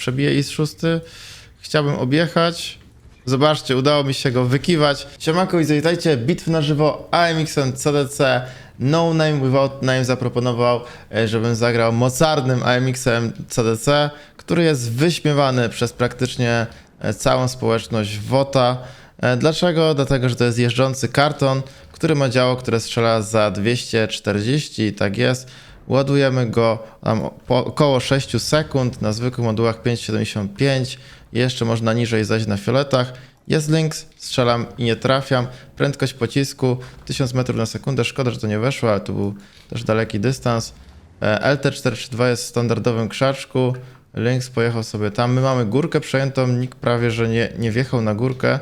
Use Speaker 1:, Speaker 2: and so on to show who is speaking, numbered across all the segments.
Speaker 1: przebije i z szósty. Chciałbym objechać. Zobaczcie, udało mi się go wykiwać. Siemanko i witajcie, bitwy na żywo AMX-em CDC. No Name Without Name zaproponował, e, żebym zagrał mocarnym AMX-em CDC, który jest wyśmiewany przez praktycznie e, całą społeczność WOTA. E, Dlaczego? Dlatego, że to jest jeżdżący karton, który ma działo, które strzela za 240 i tak jest. Ładujemy go około 6 sekund, na zwykłych modułach 5,75. Jeszcze można niżej zajść na fioletach. Jest links, strzelam i nie trafiam. Prędkość pocisku 1000 metrów na sekundę. Szkoda, że to nie weszło, ale tu był też daleki dystans. E, LT432 jest w standardowym krzaczku. Lynx pojechał sobie tam. My mamy górkę przejętą. Nikt prawie, że nie, nie wjechał na górkę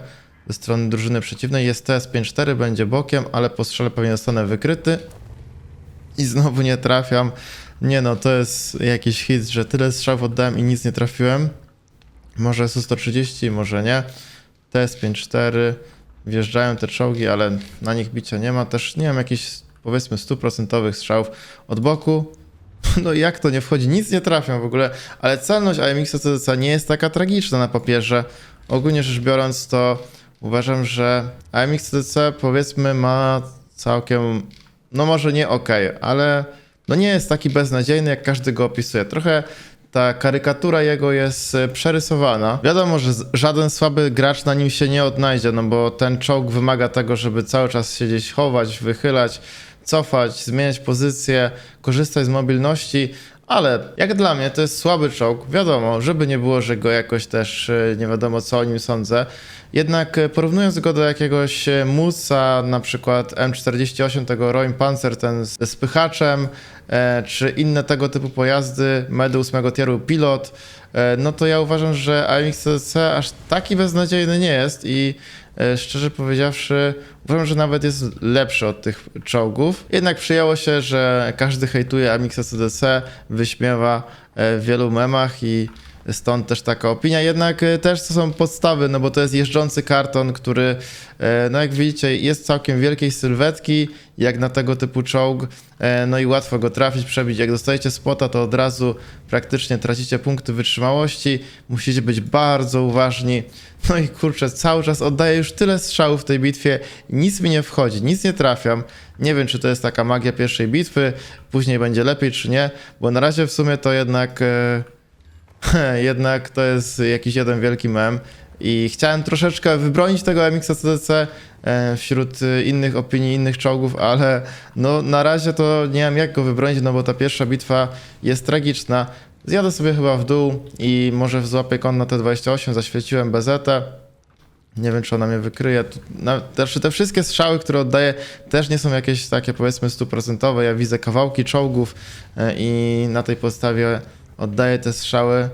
Speaker 1: ze strony drużyny przeciwnej. Jest TS54, będzie bokiem, ale po strzale pewnie zostanę wykryty. I znowu nie trafiam. Nie no, to jest jakiś hit, że tyle strzałów oddałem i nic nie trafiłem. Może Su-130, może nie. TS-54, wjeżdżają te czołgi, ale na nich bicia nie ma. Też nie mam jakichś powiedzmy stuprocentowych strzałów od boku. No jak to nie wchodzi? Nic nie trafiam w ogóle, ale celność AMX CDC nie jest taka tragiczna na papierze. Ogólnie rzecz biorąc to uważam, że AMX CDC powiedzmy ma całkiem, no może nie ok, ale no nie jest taki beznadziejny jak każdy go opisuje. Trochę ta karykatura jego jest e, przerysowana. Wiadomo, że żaden słaby gracz na nim się nie odnajdzie, no bo ten czołg wymaga tego, żeby cały czas się gdzieś chować, wychylać, cofać, zmieniać pozycję, korzystać z mobilności. Ale jak dla mnie to jest słaby czołg, wiadomo, żeby nie było, że go jakoś też e, nie wiadomo co o nim sądzę. Jednak e, porównując go do jakiegoś e, Musa, na przykład M48, tego Roim Panzer, ten z spychaczem, czy inne tego typu pojazdy, medy 8 tieru pilot, no to ja uważam, że AMX CC aż taki beznadziejny nie jest i szczerze powiedziawszy uważam, że nawet jest lepszy od tych czołgów. Jednak przyjęło się, że każdy hejtuje AMX CDC, wyśmiewa e, w wielu memach i Stąd też taka opinia, jednak e, też to są podstawy, no bo to jest jeżdżący karton, który, e, no jak widzicie, jest całkiem wielkiej sylwetki, jak na tego typu czołg, e, no i łatwo go trafić, przebić. Jak dostajecie spota, to od razu praktycznie tracicie punkty wytrzymałości, musicie być bardzo uważni. No i kurczę, cały czas oddaję już tyle strzałów w tej bitwie, nic mi nie wchodzi, nic nie trafiam. Nie wiem, czy to jest taka magia pierwszej bitwy, później będzie lepiej, czy nie, bo na razie w sumie to jednak... E, jednak to jest jakiś jeden wielki mem. I chciałem troszeczkę wybronić tego MX CDC e, wśród innych opinii, innych czołgów, ale no na razie to nie mam jak go wybronić, no bo ta pierwsza bitwa jest tragiczna. Zjadę sobie chyba w dół i może złapię kon na T28, zaświeciłem BZ. Nie wiem, czy ona mnie wykryje. Znaczy te wszystkie strzały, które oddaję, też nie są jakieś takie powiedzmy stuprocentowe. Ja widzę kawałki czołgów e, i na tej podstawie oddaję te strzały.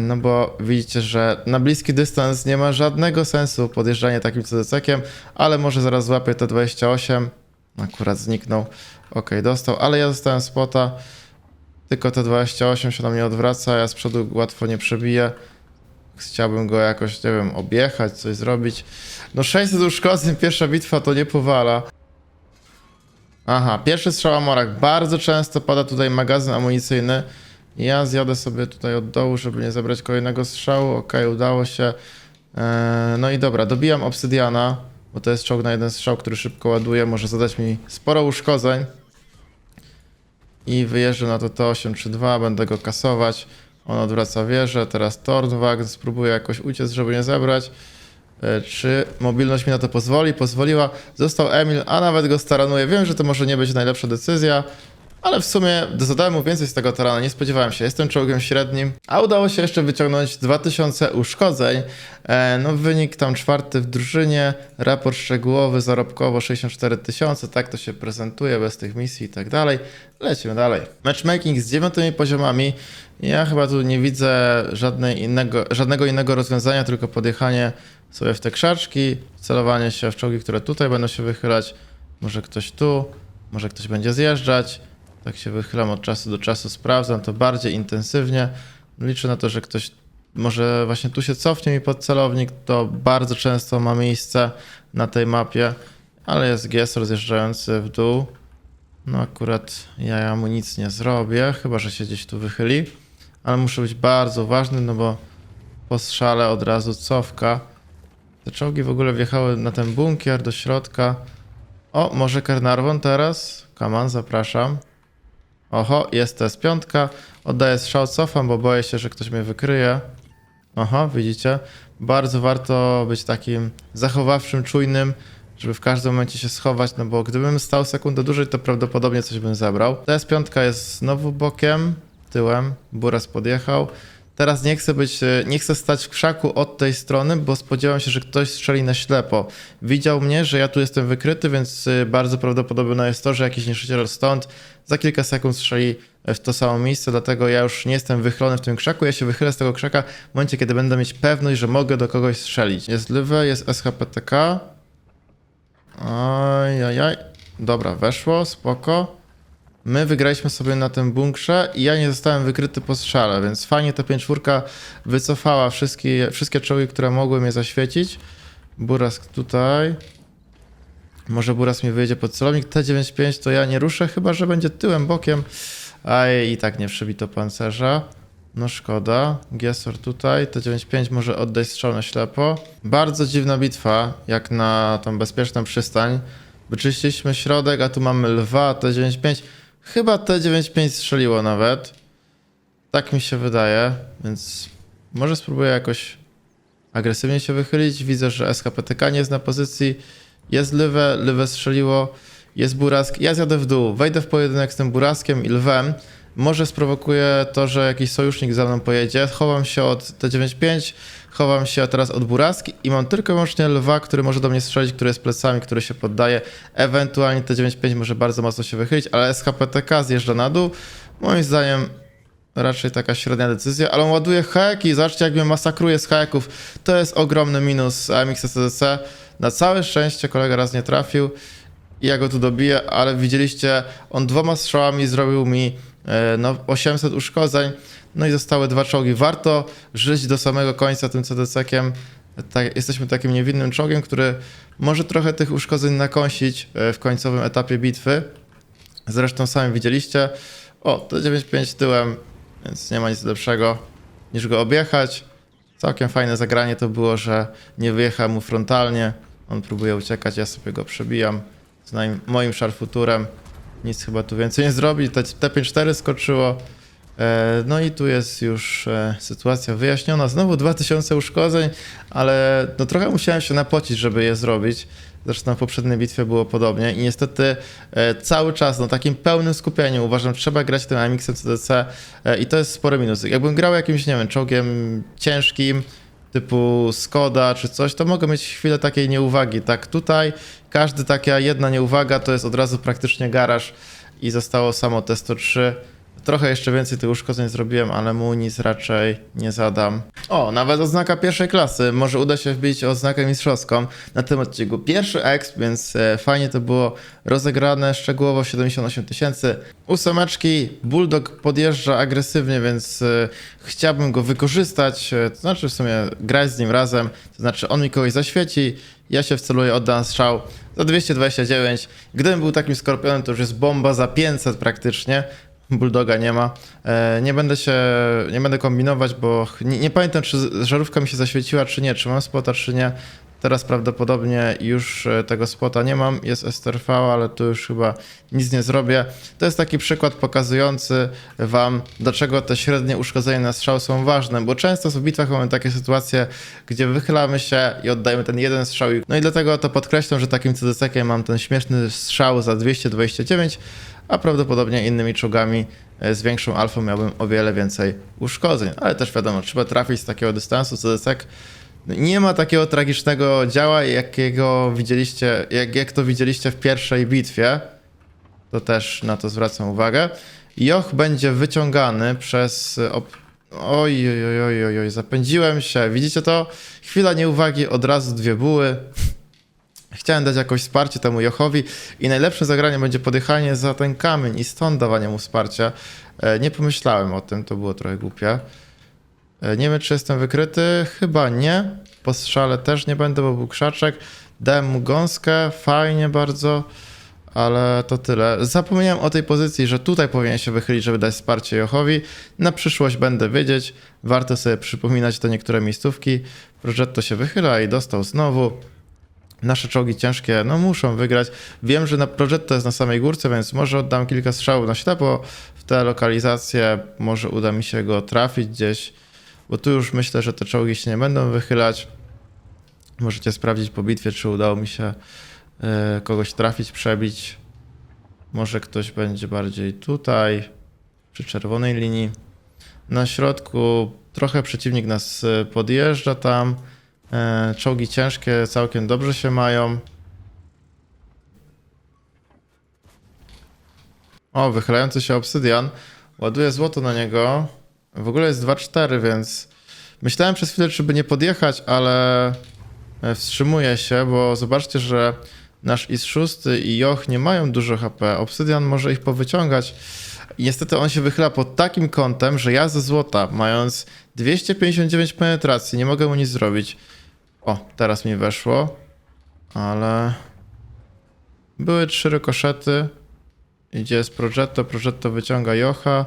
Speaker 1: No bo widzicie, że na bliski dystans nie ma żadnego sensu podjeżdżanie takim CDC-kiem, ale może zaraz złapię T28. Akurat zniknął. Ok, dostał, ale ja dostałem spota. Tylko T28 się na mnie odwraca, ja z przodu łatwo nie przebiję. Chciałbym go jakoś, nie wiem, objechać, coś zrobić. No 600 uszkodzeń, pierwsza bitwa to nie powala. Aha, pierwszy strzał Amorak. Bardzo często pada tutaj magazyn amunicyjny. Ja zjadę sobie tutaj od dołu, żeby nie zabrać kolejnego strzału. Okej, udało się. Eee, no i dobra, dobijam obsydiana, bo to jest czołg na jeden strzał, który szybko ładuje. Może zadać mi sporo uszkodzeń. I wyjeżdżę na to T8 czy 2, będę go kasować. On odwraca wieżę, teraz Tornwag, spróbuję jakoś uciec, żeby nie zebrać. E, Czy mobilność mi na to pozwoli? Pozwoliła. Został Emil, a nawet go staranuję. Wiem, że to może nie być najlepsza decyzja, ale w sumie zadałem mu więcej z tego tarana, nie spodziewałem się. Jestem czołgiem średnim, a udało się jeszcze wyciągnąć 2000 uszkodzeń. E, no wynik tam czwarty w drużynie, raport szczegółowy, zarobkowo 64 tysiące, tak to się prezentuje bez tych misji i tak dalej. Lecimy dalej. Matchmaking z dziewiątymi poziomami. Ja chyba tu nie widzę żadnej innego, żadnego innego rozwiązania, tylko podjechanie sobie w te krzaczki, celowanie się w czołgi, które tutaj będą się wychylać. Może ktoś tu, może ktoś będzie zjeżdżać. Tak się wychylam od czasu do czasu, sprawdzam to bardziej intensywnie. Liczę na to, że ktoś może właśnie tu się cofnie mi pod celownik. To bardzo często ma miejsce na tej mapie, ale jest GS rozjeżdżający w dół. No akurat ja mu nic nie zrobię, chyba że się gdzieś tu wychyli. ale muszę być bardzo uważny, no bo po strzale od razu cofka. Te czołgi w ogóle wjechały na ten bunkier do środka. O, może Carnarvon teraz? Kaman, zapraszam. Oho, jest S5. Oddaję strzał, cofam, bo boję się, że ktoś mnie wykryje. Oho, widzicie? Bardzo warto być takim zachowawczym, czujnym, żeby w każdym momencie się schować, no bo gdybym stał sekundę dłużej, to prawdopodobnie coś bym zabrał. S5 jest znowu bokiem, tyłem, Buras podjechał. Teraz nie chcę być, e, nie chcę stać w krzaku od tej strony, bo spodziewam się, że ktoś strzeli na ślepo. Widział mnie, że ja tu jestem wykryty, więc e, bardzo prawdopodobne jest to, że jakiś niszczyciel stąd za kilka sekund strzeli w to samo miejsce, dlatego ja już nie jestem wychylony w tym krzaku, ja się wychylę z tego krzaka w momencie, kiedy będę mieć pewność, że mogę do kogoś strzelić. Jest Lywe, jest SHPTK. Ajajaj. Dobra, weszło, spoko. My wygraliśmy sobie na tym bunkrze i ja nie zostałem wykryty po strzale, więc fajnie ta 5 wycofała wszystkie, wszystkie czołgi, które mogły mnie zaświecić. Burask tutaj. Może Buras mi wyjdzie pod celownik. T95 to ja nie ruszę, chyba że będzie tyłem, bokiem. A i tak nie przybito pancerza. No szkoda. Giesor tutaj. T95 może oddać strzał na ślepo. Bardzo dziwna bitwa, jak na tą bezpieczną przystań. Wyczyściliśmy środek, a tu mamy lwa, T95. Chyba T95 strzeliło nawet. Tak mi się wydaje, więc może spróbuję jakoś agresywnie się wychylić. Widzę, że SKPTK nie jest na pozycji. Jest Lywę, Lywę strzeliło. Jest Burask. Ja zjadę w dół. Wejdę w pojedynek z tym Buraskiem i Lwem. Może sprowokuje to, że jakiś sojusznik za mną pojedzie. Chowam się od T95, chowam się teraz od Buraski i mam tylko i wyłącznie Lwa, który może do mnie strzelić, który jest plecami, który się poddaje. Ewentualnie T95 może bardzo mocno się wychylić, ale SHPTK zjeżdża na dół. Moim zdaniem raczej taka średnia decyzja, ale on ładuje heki, zobaczcie jak mnie masakruje z heków. To jest ogromny minus AMX SDC. Na całe szczęście kolega raz nie trafił i ja go tu dobiję, ale widzieliście, on dwoma strzałami zrobił mi no, 800 uszkodzeń, no i zostały dwa czołgi. Warto żyć do samego końca tym CDC-kiem. Tak, jesteśmy takim niewinnym czołgiem, który może trochę tych uszkodzeń nakąsić e, w końcowym etapie bitwy. Zresztą sami widzieliście. O, to 9.5 tyłem, więc nie ma nic lepszego niż go objechać. Całkiem fajne zagranie to było, że nie wyjechałem mu frontalnie. On próbuje uciekać, ja sobie go przebijam z moim szarfuturem. Nic chyba tu więcej nie zrobi. T- T54 skoczyło. E, No i tu jest już e, sytuacja wyjaśniona. Znowu 2000 uszkodzeń, ale no trochę musiałem się napocić, żeby je zrobić. Zresztą w poprzedniej bitwie było podobnie i niestety e, cały czas na takim pełnym skupieniu uważam, trzeba grać tym AMX-em CDC i to jest spory minus. Jakbym grał jakimś, nie wiem, czołgiem ciężkim, typu Skoda czy coś, to mogę mieć chwilę takiej nieuwagi. Tak tutaj każdy taka jedna nieuwaga to jest od razu praktycznie garaż i zostało samo T103. Trochę jeszcze więcej tych uszkodzeń zrobiłem, ale mu nic raczej nie zadam. O, nawet oznaka pierwszej klasy. Może uda się wbić oznakę mistrzowską na tym odcinku. Pierwszy exp, więc e, fajnie to było rozegrane, szczegółowo 78 tysięcy. Ósemeczki, Bulldog podjeżdża agresywnie, więc e, chciałbym go wykorzystać, e, to znaczy w sumie grać z nim razem, to znaczy on mi kogoś zaświeci, ja się wceluję, oddam strzał za 229. Gdybym był takim skorpionem, to już jest bomba za 500 praktycznie. Bulldoga nie ma. E, nie będę się, nie będę kombinować, bo nie, nie pamiętam, czy żarówka mi się zaświeciła, czy nie, czy mam spota, czy nie. Teraz prawdopodobnie już e, tego spota nie mam, jest STRV, ale tu już chyba nic nie zrobię. To jest taki przykład pokazujący wam, dlaczego te średnie uszkodzenia na strzał są ważne, bo często w bitwach mamy takie sytuacje, gdzie wychylamy się i oddajemy ten jeden strzał. No i dlatego to podkreślam, że takim CDC-kiem mam ten śmieszny strzał za 229, a prawdopodobnie innymi czołgami e, z większą alfą miałbym o wiele więcej uszkodzeń. Ale też wiadomo, trzeba trafić z takiego dystansu, CDC nie ma takiego tragicznego działa, jakiego widzieliście, jak, jak to widzieliście w pierwszej bitwie. To też na to zwracam uwagę. Joch będzie wyciągany przez... e, Op... Oj, oj, oj, oj, oj, zapędziłem się. Widzicie to? Chwila nieuwagi, od razu dwie buły. Chciałem dać jakoś wsparcie temu Jochowi i najlepszym zagraniem będzie podjechanie za ten kamień i stąd dawanie mu wsparcia. E, Nie pomyślałem o tym, to było trochę głupie. E, Nie wiem, czy jestem wykryty. Chyba nie. Po strzale też nie będę, bo był krzaczek. Dałem mu gąskę, fajnie bardzo. ale to tyle. Zapomniałem o tej pozycji, że tutaj powinien się wychylić, żeby dać wsparcie Jochowi. Na przyszłość będę wiedzieć. Warto sobie przypominać te niektóre miejscówki. Progetto się wychyla i dostał znowu. Nasze czołgi ciężkie, no muszą wygrać. Wiem, że na Progetto jest na samej górce, więc może oddam kilka strzałów na ślepo w te lokalizacje. Może uda mi się go trafić gdzieś, bo tu już myślę, że te czołgi się nie będą wychylać. Możecie sprawdzić po bitwie, czy udało mi się e, kogoś trafić, przebić. Może ktoś będzie bardziej tutaj, przy czerwonej linii. Na środku trochę przeciwnik nas e, podjeżdża tam. E, Czołgi ciężkie całkiem dobrze się mają. O, wychylający się obsydian. Ładuję złoto na niego. W ogóle jest 2-4, więc myślałem przez chwilę, czy by nie podjechać, ale e, wstrzymuję się, bo zobaczcie, że nasz IS-6 i Joch nie mają dużo HP. Obsydian może ich powyciągać. Niestety on się wychyla pod takim kątem, że ja ze złota, mając 259 penetracji, nie mogę mu nic zrobić. O, teraz mi weszło, ale były trzy rykoszety. Idzie z Progetto, Progetto wyciąga Jocha.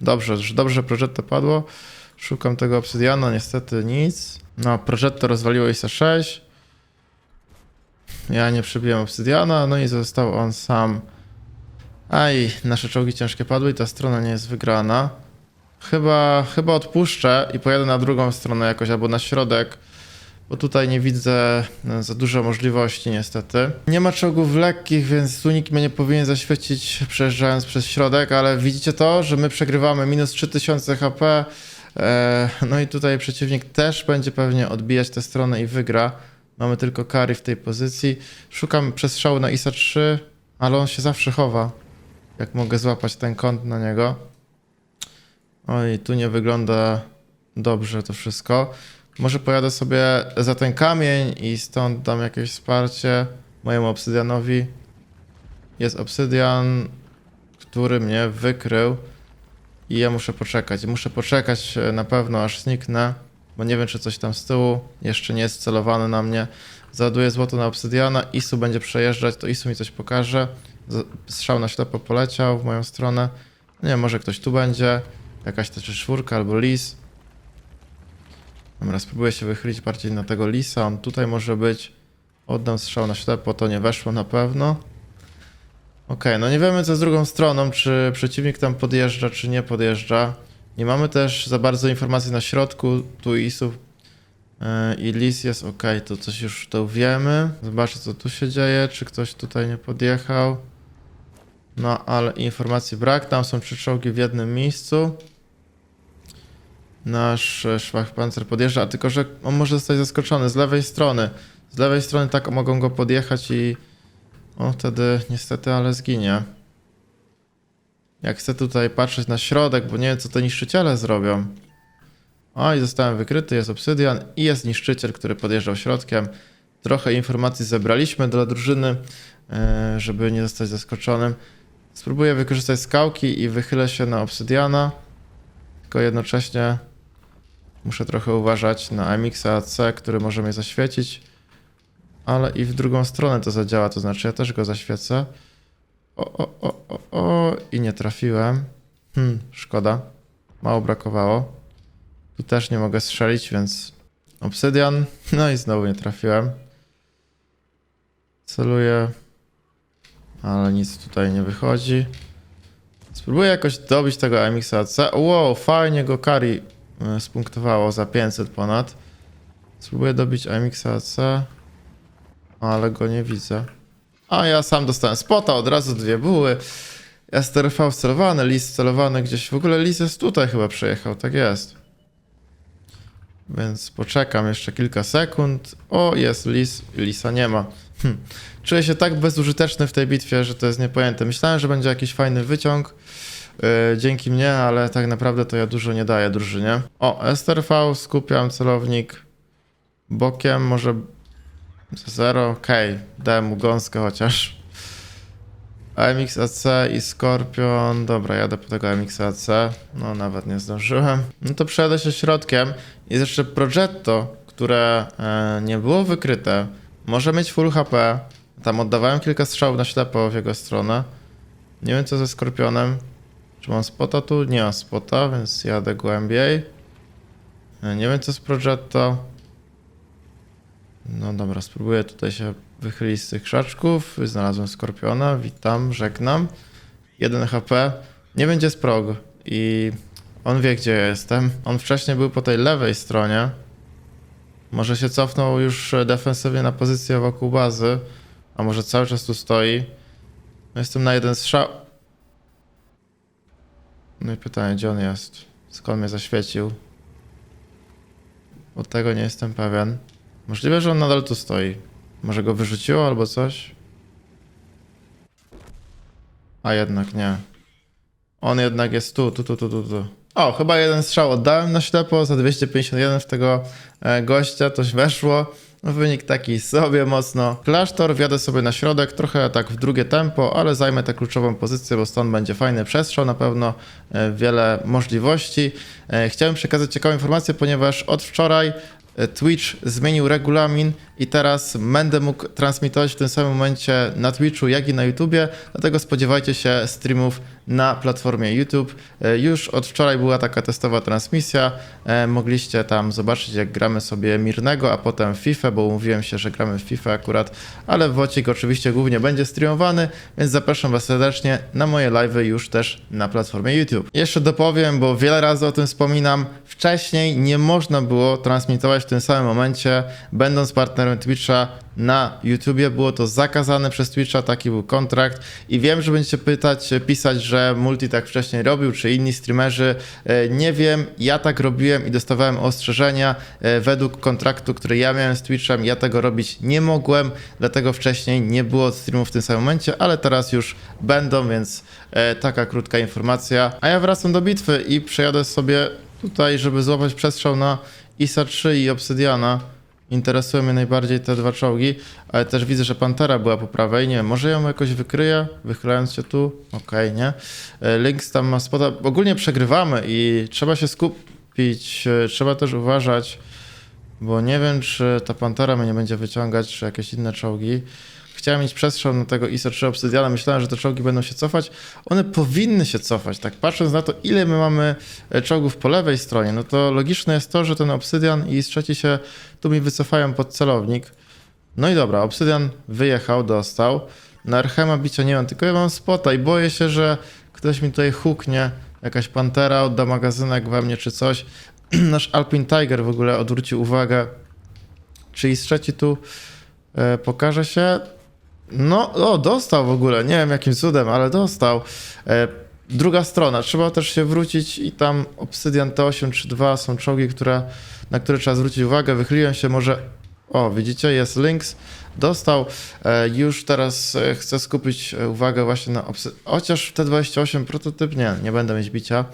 Speaker 1: Dobrze, że- dobrze, że Progetto padło. Szukam tego obsydiana, niestety nic. No, Progetto rozwaliło ISA 6. Ja nie przebiłem obsydiana, no i został on sam. Aj, nasze czołgi ciężkie padły i ta strona nie jest wygrana. Chyba, chyba odpuszczę i pojadę na drugą stronę jakoś, albo na środek, bo tutaj nie widzę e, za dużo możliwości niestety. Nie ma czołgów lekkich, więc tu nikt mnie nie powinien zaświecić przejeżdżając przez środek, ale widzicie to, że my przegrywamy minus 3000 HP. E, no i tutaj przeciwnik też będzie pewnie odbijać tę stronę i wygra. Mamy tylko Kari w tej pozycji. Szukam przestrzału na ISA 3, ale on się zawsze chowa. Jak mogę złapać ten kąt na niego. Oj, tu nie wygląda dobrze to wszystko. Może pojadę sobie za ten kamień i stąd dam jakieś wsparcie mojemu obsydianowi. Jest obsydian, który mnie wykrył i ja muszę poczekać. Muszę poczekać e, na pewno aż zniknę, bo nie wiem czy coś tam z tyłu jeszcze nie jest celowane na mnie. Załaduję złoto na obsydiana, Isu będzie przejeżdżać, to Isu mi coś pokaże. Strzał na ślepo poleciał w moją stronę. Nie może ktoś tu będzie. Jakaś też czwórka albo lis. Dobra, spróbuję się wychylić bardziej na tego lisa. On tutaj może być. Oddam strzał na ślepo, to nie weszło na pewno. Okej, no nie wiemy co z drugą stroną, czy przeciwnik tam podjeżdża, czy nie podjeżdża. Nie mamy też za bardzo informacji na środku. Tu isów yy, i lis jest ok, to coś już to wiemy. Zobaczę co tu się dzieje, czy ktoś tutaj nie podjechał. No, ale informacji brak. Tam są trzy czołgi w jednym miejscu. Nasz e, szwachpancer podjeżdża, tylko że on może zostać zaskoczony z lewej strony. Z lewej strony tak mogą go podjechać i on wtedy niestety, ale zginie. Jak chcę tutaj patrzeć na środek, bo nie wiem co te niszczyciele zrobią. O, i zostałem wykryty, jest obsydian i jest niszczyciel, który podjeżdżał środkiem. Trochę informacji zebraliśmy dla drużyny, e, żeby nie zostać zaskoczonym. Spróbuję wykorzystać skałki i wychylę się na obsydiana. Tylko jednocześnie muszę trochę uważać na MX AC, który może mnie zaświecić. Ale i w drugą stronę to zadziała, to znaczy ja też go zaświecę. O, o, o, o, o, i nie trafiłem. Hmm, szkoda. Mało brakowało. Tu też nie mogę strzelić, więc obsydian. No i znowu nie trafiłem. Celuję, ale nic tutaj nie wychodzi. Spróbuję jakoś dobić tego MX AC. Wow, fajnie go Kari spunktowało za 500 ponad. Spróbuję dobić MX AC, ale go nie widzę. A ja sam dostałem spota, od razu dwie buły. STRV wcelowany, lis wcelowany gdzieś. W ogóle lis jest tutaj chyba przejechał, tak jest. Więc poczekam jeszcze kilka sekund. O, jest lis, lisa nie ma. Hm. Czuję się tak bezużyteczny w tej bitwie, że to jest niepojęte. Myślałem, że będzie jakiś fajny wyciąg yy, dzięki mnie, ale tak naprawdę to ja dużo nie daję drużynie. O, STRV, skupiam celownik bokiem, może zero, okej, dałem mu gąskę chociaż. AMX AC i Scorpion, dobra, jadę po tego AMX AC, no nawet nie zdążyłem. No to przejadę się środkiem. Jest jeszcze Progetto, które e, nie było wykryte, może mieć full HP, Tam oddawałem kilka strzałów na ślepo w jego stronę. Nie wiem co ze Skorpionem. Czy mam spota tu? Nie mam spota, więc jadę głębiej. E, Nie wiem co z Progetto. No dobra, spróbuję tutaj się wychylić z tych krzaczków. Znalazłem Skorpiona, witam, żegnam. 1 HP. Nie będzie sprog i on wie gdzie ja jestem. On wcześniej był po tej lewej stronie. Może się cofnął już e, defensywnie na pozycję wokół bazy, a może cały czas tu stoi. No Jestem na jeden strzał. No i pytanie, gdzie on jest? Skąd mnie zaświecił? Od tego nie jestem pewien. Możliwe, że on nadal tu stoi. Może go wyrzuciło albo coś? A jednak nie. On jednak jest tu, tu, tu, tu, tu, tu. O, chyba jeden strzał oddałem na ślepo za 251 w tego e, gościa, coś weszło. No, Wynik taki sobie mocno. Klasztor, wjadę sobie na środek, trochę tak w drugie tempo, ale zajmę tę kluczową pozycję, bo stąd będzie fajny przestrzał, na pewno e, wiele możliwości. E, Chciałem przekazać ciekawą informację, ponieważ od wczoraj Twitch zmienił regulamin i teraz będę mógł transmitować w tym samym momencie na Twitchu, jak i na YouTubie, dlatego spodziewajcie się streamów na platformie YouTube. E, Już od wczoraj była taka testowa transmisja, e, mogliście tam zobaczyć jak gramy sobie Mirnego, a potem FIFA, bo umówiłem się, że gramy w FIFA akurat, ale Wocik oczywiście głównie będzie streamowany, więc zapraszam Was serdecznie na moje live'y już też na platformie YouTube. Jeszcze dopowiem, bo wiele razy o tym wspominam, wcześniej nie można było transmitować tym samym momencie, będąc partnerem Twitcha na YouTubie. Było to zakazane przez Twitcha, taki był kontrakt. I wiem, że będziecie pytać, pisać, że Multi tak wcześniej robił, czy inni streamerzy. E, Nie wiem, ja tak robiłem i dostawałem ostrzeżenia. E, Według kontraktu, który ja miałem z Twitchem, ja tego robić nie mogłem, dlatego wcześniej nie było streamów w tym samym momencie, ale teraz już będą, więc e, taka krótka informacja. A ja wracam do bitwy i przejadę sobie tutaj, żeby złapać przestrzał na ISA 3 i Obsydiana. Interesują mnie najbardziej te dwa czołgi, ale też widzę, że Pantera była po prawej. Nie wiem, może ją jakoś wykryję, wychylając się tu. Okej, nie. E, Lynx tam ma spota. Ogólnie przegrywamy i trzeba się skupić. e, Trzeba też uważać, bo nie wiem, czy ta Pantera mnie nie będzie wyciągać, czy jakieś inne czołgi. Chciałem mieć przestrzał na tego ISO 3 Obsydiana. Myślałem, że te czołgi będą się cofać. One powinny się cofać. Tak patrząc na to, ile my mamy e, czołgów po lewej stronie, no to logiczne jest to, że ten Obsydian i IS-3 się tu mi wycofają pod celownik. No i dobra, Obsydian wyjechał, dostał. Na Archema bicia nie mam, tylko ja mam spota i boję się, że ktoś mi tutaj huknie. Jakaś pantera odda magazynek we mnie czy coś. Nasz Alpine Tiger w ogóle odwrócił uwagę. Czy IS-3 tu e, pokaże się? No, o, dostał w ogóle. Nie wiem jakim cudem, ale dostał. E, druga strona. Trzeba też się wrócić i tam Obsydian T8 czy 2 są czołgi, które, na które trzeba zwrócić uwagę. Wychyliłem się może... O, widzicie, jest Lynx. Dostał. E, już teraz e, chcę skupić e, uwagę właśnie na Obsydian. Chociaż T28 prototyp nie, nie będę mieć bicia.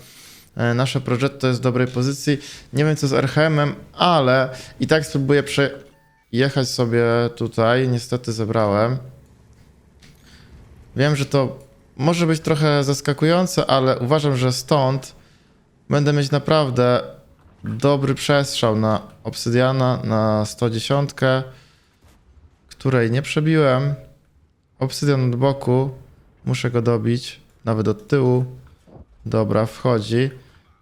Speaker 1: E, Nasze Progetto jest w dobrej pozycji. Nie wiem co z RHM-em, ale i tak spróbuję przejechać sobie tutaj. Niestety zebrałem. Wiem, że to może być trochę zaskakujące, ale uważam, że stąd będę mieć naprawdę dobry przestrzał na obsydiana, na 110, której nie przebiłem. Obsydian od boku, muszę go dobić, nawet od tyłu. Dobra, wchodzi.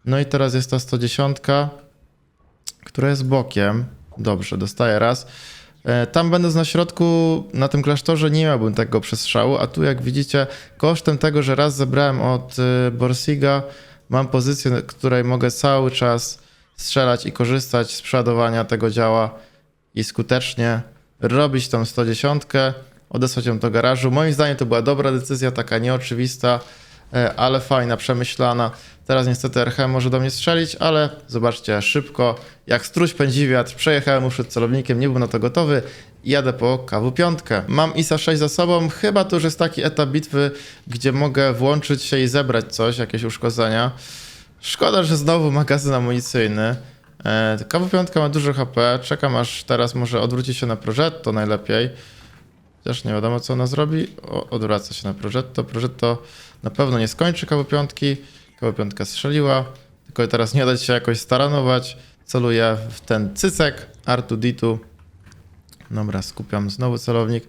Speaker 1: No i teraz jest ta 110, która jest bokiem. Dobrze, dostaję raz. E, Tam będąc na środku, na tym klasztorze nie miałbym tego przestrzału, a tu jak widzicie, kosztem tego, że raz zebrałem od y, Borsiga, mam pozycję, na której mogę cały czas strzelać i korzystać z przeładowania tego działa i skutecznie robić tą 110, odesłać ją do garażu. Moim zdaniem to była dobra decyzja, taka nieoczywista, e, ale fajna, przemyślana. Teraz niestety RHM może do mnie strzelić, ale zobaczcie, szybko, jak struś pędzi wiatr, przejechałem mu przed celownikiem, nie był na to gotowy jadę po KW5. Mam ISA 6 za sobą, chyba to już jest taki etap bitwy, gdzie mogę włączyć się i zebrać coś, jakieś uszkodzenia. Szkoda, że znowu magazyn amunicyjny. E, KW5 ma dużo HP, czekam aż teraz może odwróci się na Progetto najlepiej. Też nie wiadomo, co ona zrobi. O, odwraca się na Progetto. Progetto na pewno nie skończy KW5. KW5 strzeliła. Tylko teraz nie da się jakoś staranować. Celuję w ten cycek Artu Ditu. Dobra, skupiam znowu celownik.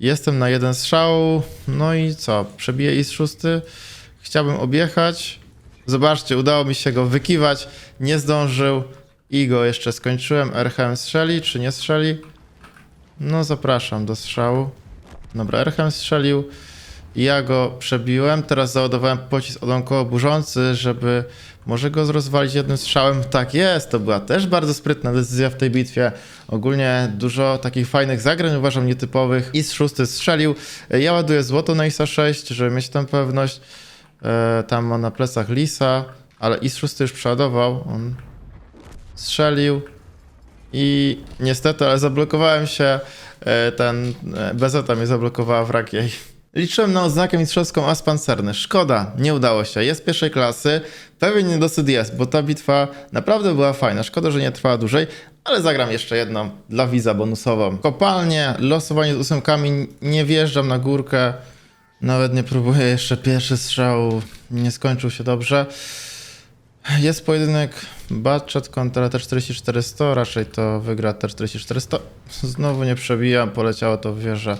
Speaker 1: Jestem na jeden strzał. No i co? Przebiję i z szósty. Chciałbym objechać. Zobaczcie, udało mi się go wykiwać. Nie zdążył. I go jeszcze skończyłem. RHM strzeli, czy nie strzeli? No zapraszam do strzału. Dobra, RHM strzelił. Ja go przebiłem. Teraz załadowałem pocisk odłamkowo burzący, żeby może go rozwalić jednym strzałem. Tak jest, to była też bardzo sprytna decyzja w tej bitwie. Ogólnie dużo takich fajnych zagrań, uważam nietypowych. I z szósty strzelił. Ja ładuję złoto na ISA 6, żeby mieć tam pewność. E, tam ma na plecach Lisa, ale IS 6 już przeładował. On strzelił. I niestety, ale zablokowałem się. e, Ten e, Bezeta mnie zablokowała w rakiej. Liczyłem na odznakę mistrzowską as pancerny. Szkoda, nie udało się. Jest pierwszej klasy. Pewien niedosyt jest, bo ta bitwa naprawdę była fajna. Szkoda, że nie trwała dłużej, ale zagram jeszcze jedną dla wiza bonusową. Kopalnie, losowanie z ósemkami. Nie wjeżdżam na górkę. Nawet nie próbuję jeszcze pierwszy strzał. Nie skończył się dobrze. Jest pojedynek Batchat kontra T4400, raczej to wygra T4400. Znowu nie przebijam, poleciało to w wieżę.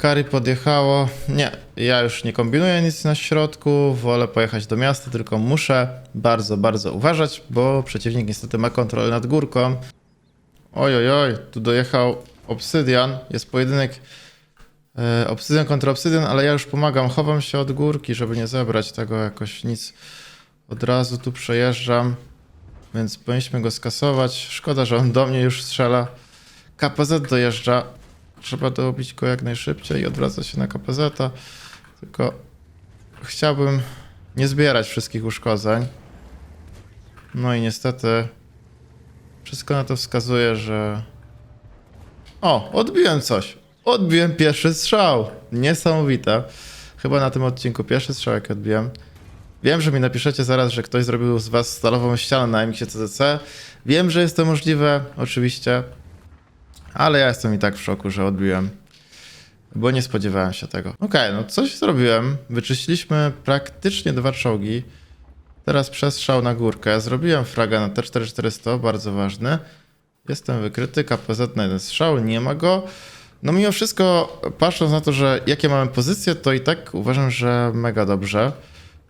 Speaker 1: Kari podjechało. Nie, ja już nie kombinuję nic na środku, wolę pojechać do miasta, tylko muszę bardzo, bardzo uważać, bo przeciwnik niestety ma kontrolę nad górką. Oj, oj, oj, tu dojechał Obsydian, jest pojedynek e, Obsydian kontra Obsydian, ale ja już pomagam, chowam się od górki, żeby nie zebrać tego jakoś nic. Od razu tu przejeżdżam, więc powinniśmy go skasować. Szkoda, że on do mnie już strzela. KPZ dojeżdża. Trzeba dobić go jak najszybciej i odwraca się na KPZ. Tylko chciałbym nie zbierać wszystkich uszkodzeń. No i niestety wszystko na to wskazuje, że... O, odbiłem coś. Odbiłem pierwszy strzał. Niesamowite. Chyba na tym odcinku pierwszy strzał, jak odbiłem. Wiem, że mi napiszecie zaraz, że ktoś zrobił z was stalową ścianę na MX CDC. Wiem, że jest to możliwe, oczywiście. Ale ja jestem i tak w szoku, że odbiłem. Bo nie spodziewałem się tego. Okej, no coś zrobiłem. Wyczyściliśmy praktycznie dwa czołgi. Teraz przestrzał na górkę. Zrobiłem fraga na T4400, bardzo ważny. Jestem wykryty, KPZ na jeden strzał, nie ma go. No mimo wszystko, patrząc na to, że jakie mamy pozycje, to i tak uważam, że mega dobrze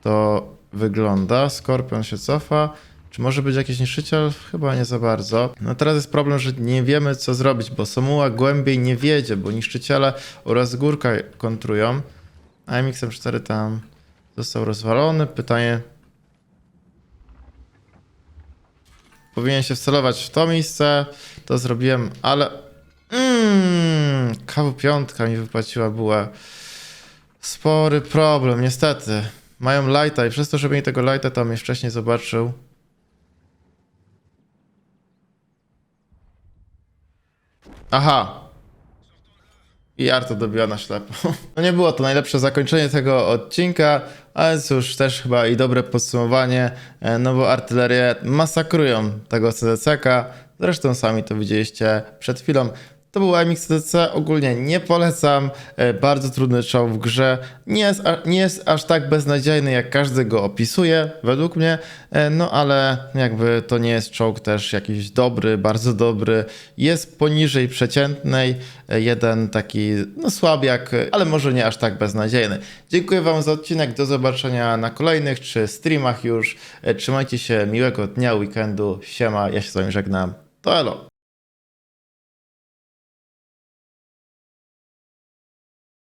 Speaker 1: to wygląda. Skorpion się cofa. Czy może być jakiś niszczyciel? Chyba nie za bardzo. No teraz jest problem, że nie wiemy co zrobić, bo Somuła głębiej nie wiedzie, bo niszczyciele oraz górka kontrują. A MX-4 tam został rozwalony. Pytanie... Powinien się wcelować w to miejsce. To zrobiłem, ale... Mmm, KW5 mi wypłaciła bułę. Spory problem, niestety. Mają lighta i przez to, że mieli tego lighta, to mnie wcześniej zobaczył. Aha. I Arto dobiła na ślepo. No nie było to najlepsze zakończenie tego odcinka, ale cóż, też chyba i dobre podsumowanie, e, no bo artylerię masakrują tego CDC-ka. Zresztą sami to widzieliście przed chwilą. To był MX CDC, ogólnie nie polecam, e, bardzo trudny czołg w grze, nie jest, nie jest aż tak beznadziejny jak każdy go opisuje, według mnie, e, no ale jakby to nie jest czołg też jakiś dobry, bardzo dobry, jest poniżej przeciętnej, e, jeden taki no słabiak, ale może nie aż tak beznadziejny. Dziękuję wam za odcinek, do zobaczenia na kolejnych czy streamach już, trzymajcie się, miłego dnia, weekendu, siema, ja się z wami żegnam, to elo.